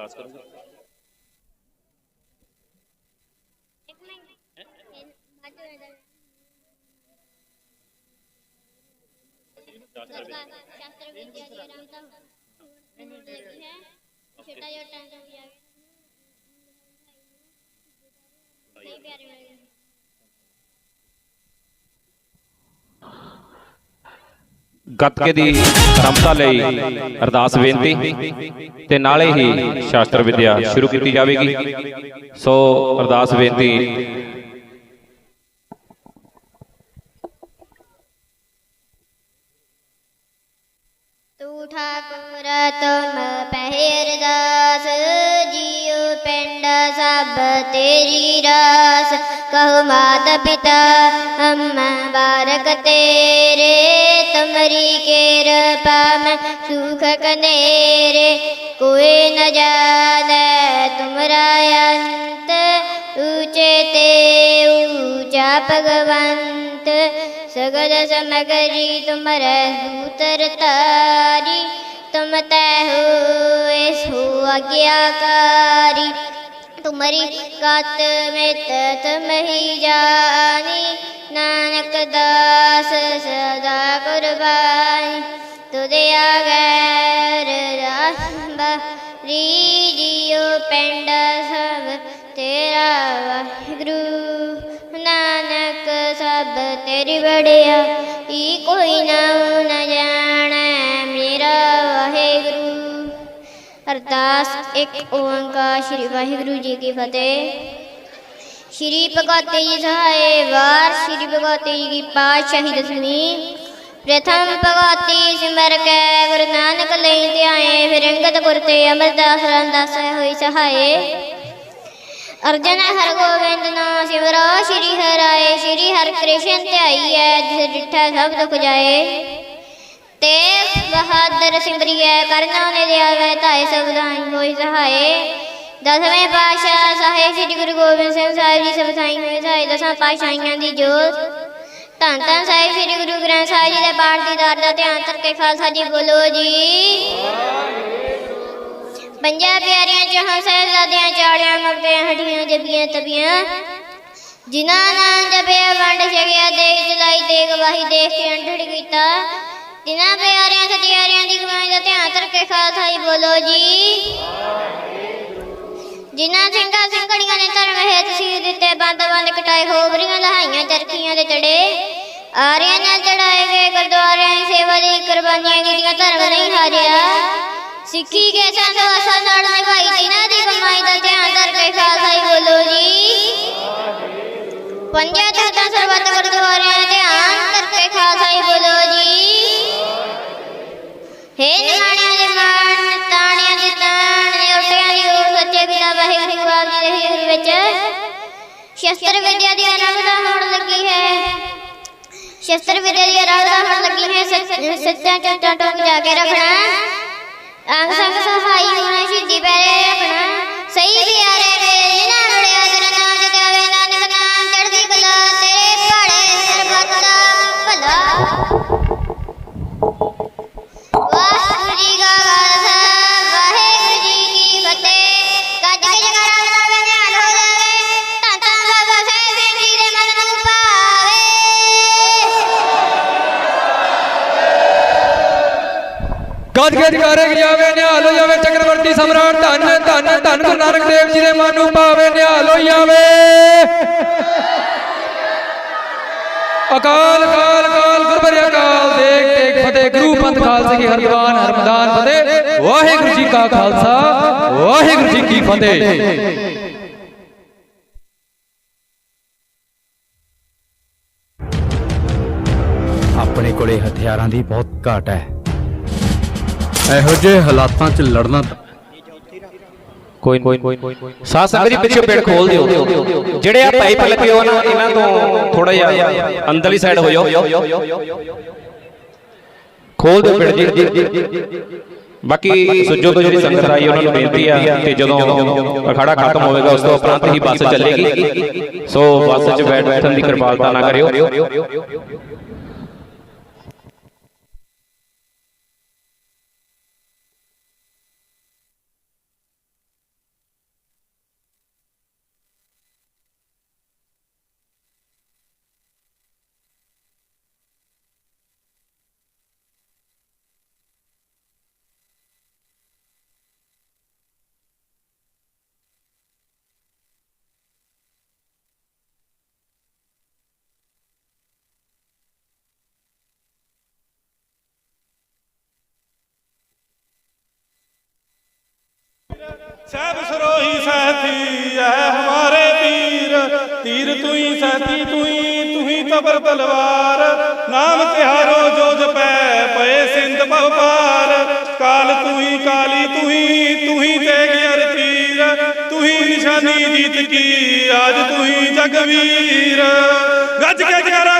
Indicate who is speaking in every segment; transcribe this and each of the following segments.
Speaker 1: ਅਰਦਾਸ ਕਰੂੰਗਾ?
Speaker 2: ਇੱਕ ਮਿੰਟ। ਚੋਂ ਇਹਦਾ
Speaker 1: ਸ਼ਾਸਤਰ
Speaker 2: ਵਿਦਿਆ ਦੀ ਆਰੰਭਤਾ ਹੋਣ ਲੱਗੀ ਹੈ। ਛੋਟਾ ਟਾਂਕਾ ਵੀ ਆ ਗਿਆ। ਸਹੀ ਪਿਆਰੇ
Speaker 1: ਗੱਤਕੇ ਦੀ ਆਰੰਭਤਾ ਲਈ ਅਰਦਾਸ ਬੇਨਤੀ ਤੇ ਨਾਲੇ ਹੀ ਸ਼ਾਸਤਰ ਵਿਦਿਆ ਸ਼ੁਰੂ ਕੀਤੀ ਜਾਵੇਗੀ। ਸੋ ਅਰਦਾਸ ਬੇਨਤੀ।
Speaker 2: ਤੂੰ ਠਾਕੁਰ ਤੁਮ ਪਹਿਰਦਾਸ ਜੀਉ ਪਿੰਡ ਸਭ ਤੇਰੀ ਰਾਸ। ਕਹੋ ਮਾਤ ਪਿਤਾ ਹਮ ਬਾਰਕ ਤੇਰੇ। ਤੁਮਰੀ ਕਿਰਪਾ ਮੈਂ ਸੁਖ ਕਨੇਰੇ, ਕੋਈ ਨ ਜਾਣੈ ਤੁਮਰਾ ਅੰਤ ਊਚੇ ਤੇ ਊਚਾ ਭਗਵੰਤ। ਸਗਲ ਸਮਗਰੀ ਤੁਮਰੇ ਸੂਤਰ ਤਾਰੀ, ਤੁਮ ਤੈ ਹੋਏ ਸੋ ਆਗਿਆਕਾਰੀ। ਤੁਮਰੀ ਕਤ ਮਿਤ ਤੁਮ ਹੀ ਜਾਣੀ ਨਾਨਕ ਦਾਸ ਸਦਾ ਕੁਰਬਾਨੀ ਤੁਦੇ ਆਗੈਰ ਰਾਸੰਬਾ ਰੀ ਜੀਉ ਪਿੰਡ ਸਭ ਤੇਰਾ ਵਾਹਿਗੁਰੂ। ਨਾਨਕ ਸਭ ਤੇਰੀ ਬੜਿਆ ਈ ਕੋਈ ਨਾ ਨ ਜਾਣੈ ਮੇਰਾ ਵਾਹਿਗੁਰੂ। ਅਰਦਾਸ, ਇੱਕ ਓੰਕਾਰ ਸ੍ਰੀ ਵਾਹਿਗੁਰੂ ਜੀ ਕੀ ਫਤਿਹ। ਸ਼੍ਰੀ ਭਗਵਤੀ ਜੀ ਸਹਾਏ, ਵਾਰ ਸ਼੍ਰੀ ਭਗਵਤੀ ਜੀ ਕੀ ਪਾਤਸ਼ਾਹੀ ਦਸਵੀਂ। ਪ੍ਰਥਮ ਭਗਵਤੀ ਸਿਮਰ ਕੈ, ਗੁਰੂ ਨਾਨਕ ਲਈ ਧਿਆਏ, ਫਿਰ ਅੰਗਦ ਗੁਰ ਤੇ ਅਮਰਦਾਸ ਰੰਦਾਸ ਹੋਈ ਸਹਾਏ। ਅਰਜਨ ਹਰ ਗੋਬਿੰਦ ਨਾਮ ਸਿਮਰੋ, ਸ਼੍ਰੀ ਹਰਾਏ ਸ਼੍ਰੀ ਹਰਿ ਕ੍ਰਿਸ਼ਨ ਧਿਆਈਐ ਜਿਸ ਡਿਠਾ ਸਭ ਦੁਖ ਜਾਏ। ਤੇ ਬਹਾਦਰ ਸਿਮਰਿਐ, ਕਰਨਾ ਨੇ ਦਿਆਵੇ ਧਾਇ ਸਬਦਾਈ ਹੋਈ ਸਹਾਏ। ਦਸਵੇਂ ਪਾਤਸ਼ਾਹ ਸਾਹਿਬ ਸ੍ਰੀ ਗੁਰੂ ਗੋਬਿੰਦ ਸਿੰਘ ਸਾਹਿਬ ਜੀ ਸਭ ਸਾਈ ਹੋਏ ਸਹਾਏ ਦਸਾਂ ਪਾਤਸ਼ਾਹੀਆਂ ਦੀ ਜੋਤ। ਧੰਨ ਧੰਨ ਸਾਹਿਬ ਸ੍ਰੀ ਗੁਰੂ ਗ੍ਰੰਥ ਸਾਹਿਬ ਜੀ ਦੇ ਪਾਠ ਦੀ ਦਾਰ ਦਾ ਧਿਆਨ ਕਰਕੇ ਖਾਲਸਾ ਜੀ ਬੋਲੋ ਜੀ। ਪੰਜਾਂ ਪਿਆਰਿਆਂ ਜਹਾਂ ਸਾਹਿਬਜ਼ਾਦਿਆਂ ਚਾੜਿਆਂ ਮੱਗਿਆਂ ਹੱਡੀਆਂ ਜਬੀਆਂ ਤਬੀਆਂ। ਜਿਨ੍ਹਾਂ ਨਾਮ ਜਪਿਆ ਵੰਡ ਛਕਿਆ ਦੇਖ ਚਲਾਈ ਤੇ ਗਵਾਹੀ ਦੇਖ ਕੇ ਅੰਡੜ ਕੀਤਾ। ਜਿਨ੍ਹਾਂ ਪਿਆਰਿਆਂ ਸਤਿਆਰਿਆਂ ਦੀ ਕਮਾਈ ਦਾ ਧਿਆਨ ਕਰਕੇ ਖਾਲਸਾ ਜੀ ਬੋਲੋ ਜੀ। ਜਿਨ੍ਹਾਂ ਸਿੰਘਾਂ ਸਿੰਘੜੀਆਂ ਨੇ ਧਰਮ ਹੇਤ ਸੀ ਦਿੱਤੇ ਬੰਦ ਬੰਦ ਕਟਾਏ ਹੋਬਰੀਆਂ ਲਹਾਈਆਂ, ਚਰਖੀਆਂ ਦੇ ਚੜੇ। ਆਰਿਆਂ ਨਾਲ ਚੜਾਏ ਗਏ ਗੁਰਦੁਆਰਿਆਂ ਦੀ ਸੇਵਾ ਲਈ ਕੁਰਬਾਨੀਆਂ ਕੀਤੀਆਂ ਧਰਮ ਨਹੀਂ ਹਾਰਿਆ। ਸਿੱਖੀ ਕੇ ਸੰਤ ਵਸਾ ਨਾਲ ਨਿਭਾਈ, ਜਿਨ੍ਹਾਂ ਦੀ ਕਮਾਈ ਦਾ ਧਿਆਨ ਕਰਕੇ ਖਾਲਸਾ ਜੀ ਬੋਲੋ ਜੀ। ਪੰਜਾਂ ਚੌਥਾ ਸਰਬੱਤ ਗੁਰਦੁਆਰਿਆਂ ਦਾ ਧਿਆਨ ਕਰਕੇ ਖਾਲਸਾ ਜੀ ਬੋਲੋ ਜੀ। ਹੇ ਨਿਆਣਿਆਂ ਦੇ ਮਾਣ ਵਾਹਿਗੁਰੂ ਆਪ ਜੀ ਵਿੱਚ। ਸ਼ਸਤਰ ਵਿਦਿਆ ਦੀ ਆਰਾਧਨਾ ਹੋਣ ਲੱਗੀ ਹੈ। ਸ਼ਸਤਰ ਵਿਦਿਆ ਦੀ ਆਰਾਧਨਾ ਹੋਣ ਲੱਗੀ ਹੈ। ਸੱਚ- ਸੱਚਾ ਝੂਠਾ ਟੋਕ ਜਾ ਕੇ ਰੱਖਣਾ। ਗੱਜ ਕੇ
Speaker 3: ਜਕਾਰੇ ਨਿਹਾਲ ਹੋ ਜਾਵੇ ਚੱਕਰਵਰਤੀ ਸਮਰਾਟ, ਧੰਨ ਧੰਨ ਧੰਨ ਗੁਰੂ ਨਾਨਕ ਦੇਵ ਜੀ ਦੇ ਮਨ ਨੂੰ ਭਾਵੇ ਨਿਹਾਲ ਹੋ ਜਾਵੇ ਅਕਾਲ ਅਕਾਲ ਅਕਾਲ ਗੁਰਬਰਿ ਅਕਾਲ ਦੇਖ ਦੇਖ ਫਤਿਹ, ਗੁਰੂ ਪੰਥ ਖਾਲਸੇ ਕੀ ਹਰਦਵਾਨ, ਹਰਮਦਾਨ ਫਤਿਹ। ਵਾਹਿਗੁਰੂ ਜੀ ਕਾ ਖਾਲਸਾ, ਵਾਹਿਗੁਰੂ ਜੀ ਕੀ ਫਤਿਹ।
Speaker 4: ਆਪਣੇ ਕੋਲੇ ਹਥਿਆਰਾਂ ਦੀ ਬਹੁਤ ਘਾਟ ਹੈ। ਇਹੋ ਜਿਹੇ ਹਾਲਾਤਾਂ 'ਚ ਲੜਨਾ ਤਾਂ
Speaker 1: ਕੋਈ ਕੋਈ ਸਾਧ ਸੰਗਤ ਜੀ ਪਿੱਛੇ ਪੇੜ ਖੋਲ ਦਿਓ। ਜਿਹੜੇ ਆ ਪਾਈਪ ਲੱਗੇ ਹੋ ਨਾ, ਇਹਨਾਂ ਤੋਂ ਥੋੜਾ ਜਿਹਾ ਅੰਦਰਲੀ ਸਾਈਡ ਹੋ ਜਾਓ। ਖੋਲ ਦਿਓ ਪੇੜ ਜੀ। ਬਾਕੀ ਸੁੱਜੋ ਤੋਂ ਜਿਹੜੀ ਸੰਗਤ ਆਈ, ਉਹਨਾਂ ਨੂੰ ਬੇਨਤੀ ਆ ਕਿ ਜਦੋਂ ਅਖਾੜਾ ਖਤਮ ਹੋਵੇਗਾ, ਉਸ ਤੋਂ ਉਪਰੰਤ ਹੀ ਬੱਸ ਚੱਲੇਗੀ। ਸੋ ਬੱਸ 'ਚ ਬੈਠ ਬੈਠਣ ਦੀ ਕਿਰਪਾਲਤਾ ਨਾ ਕਰਿਓ।
Speaker 5: ਸਹਿਬ ਸਰੋਹੀ ਸਹਿਤੀ ਐ ਹਮਾਰੇ ਪੀਰ। ਤੀਰ ਤੂੰ ਹੀ ਸਹਿਤੀ ਤੂੰ ਹੀ ਤੂੰ ਹੀ ਤਬਰ ਤਲਵਾਰ। ਨਾਮ ਤਿਹਾਰੋ ਜੋ ਪੈ ਪਏ ਸਿੰਧ ਭਵ ਕਾਲ ਤੂੰ ਕਾਲੀ ਤੂੰ ਤੁਹੀ ਤੇਗ ਅਰ ਤੀਰ ਤੁਹੀ ਹੀ ਨਿਸ਼ਾਨੀ ਜੀਤ ਕੀ, ਆਜ ਤੂੰ ਹੀ ਜਗਵੀਰ। ਗੱਜ ਕੇ ਜਗਰਾ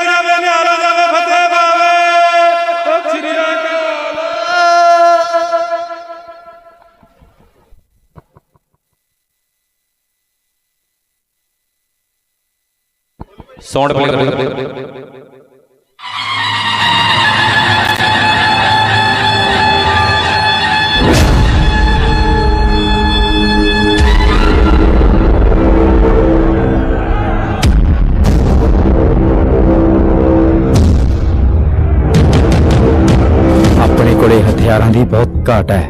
Speaker 1: ਸਾਊਂਡ ਪਲੇ
Speaker 4: ਆਪਣੇ ਕੋਲੇ ਹਥਿਆਰਾਂ ਦੀ ਬਹੁਤ ਘਾਟ ਹੈ।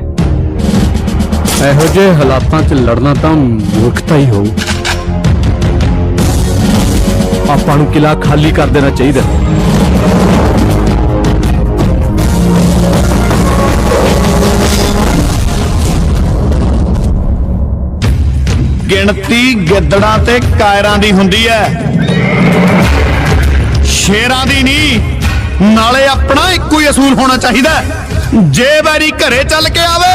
Speaker 4: ਇਹੋ ਜਿਹੇ ਹਾਲਾਤਾਂ 'ਚ ਲੜਨਾ ਤਾਂ ਮੂਰਖਤਾ ਹੀ ਹੋਊ। ਆਪਾਂ ਨੂੰ ਕਿਲਾ ਖਾਲੀ ਕਰ ਦੇਣਾ ਚਾਹੀਦਾ।
Speaker 6: ਗਿਣਤੀ ਗਿੱਦੜਾਂ ਤੇ ਕਾਇਰਾਂ ਦੀ ਹੁੰਦੀ ਹੈ। ਸ਼ੇਰਾਂ ਦੀ ਨਹੀਂ, ਨਾਲੇ ਆਪਣਾ ਇੱਕੋ ਹੀ ਅਸੂਲ ਹੋਣਾ ਚਾਹੀਦਾ ਜੇ ਵੈਰੀ ਘਰੇ ਚੱਲ ਕੇ ਆਵੇ,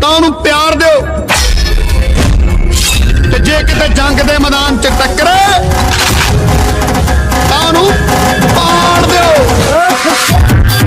Speaker 6: ਤਾਂ ਉਹਨੂੰ ਪਿਆਰ ਦਿਓ। ਤੇ ਜੇ ਕਿਤੇ ਜੰਗ ਦੇ ਮੈਦਾਨ 'ਚ ਟੱਕਰੇ ਤਾਂ ਉਹਨੂੰ ਪਾੜ ਦਿਓ